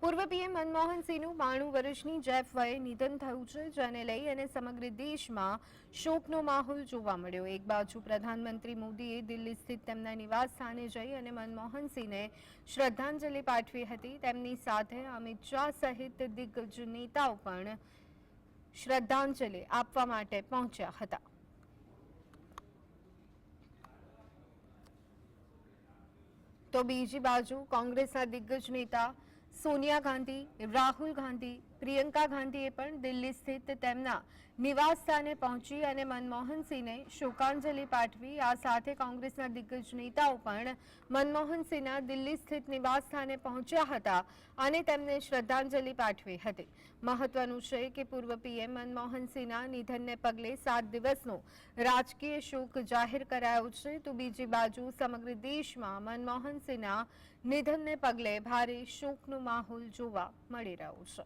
પૂર્વ પીએમ મનમોહન બાણું વર્ષની જેફ નિધન થયું છે, જેને લઈ અને સમગ્ર દેશમાં શોકનો માહોલ જોવા મળ્યો. એક બાજુ પ્રધાનમંત્રી મોદીએ દિલ્હી સ્થિત તેમના નિવાસ સ્થાને જઈ અને મનમોહન શ્રદ્ધાંજલિ પાઠવી હતી. તેમની સાથે અમિત શાહ સહિત દિગ્ગજ નેતાઓ પણ શ્રદ્ધાંજલિ આપવા માટે પહોંચ્યા હતા. તો બીજી બાજુ કોંગ્રેસના દિગ્ગજ નેતા સોનિયા ગાંધી રાહુલ ગાંધી પ્રિયંકા ગાંધીએ પણ દિલ્હી સ્થિત તેમના નિવાસ સ્થાને પહોંચી અને મનમોહનસિંહને શોકાંજલિ પાઠવી. આ સાથે કોંગ્રેસના દિગ્ગજ નેતાઓ પણ મનમોહનસિંહના દિલ્હી સ્થિત નિવાસ સ્થાને પહોંચ્યા હતા અને તેમને શ્રદ્ધાંજલિ પાઠવી હતી. મહત્વનું છે કે પૂર્વ પીએમ મનમોહનસિંહના નિધનને પગલે સાત દિવસનો રાજકીય શોક જાહેર કરાયો છે. તો બીજી બાજુ સમગ્ર દેશમાં મનમોહનસિંહના નિધનને પગલે ભારે શોકનો માહોલ જોવા મળી રહ્યો છે.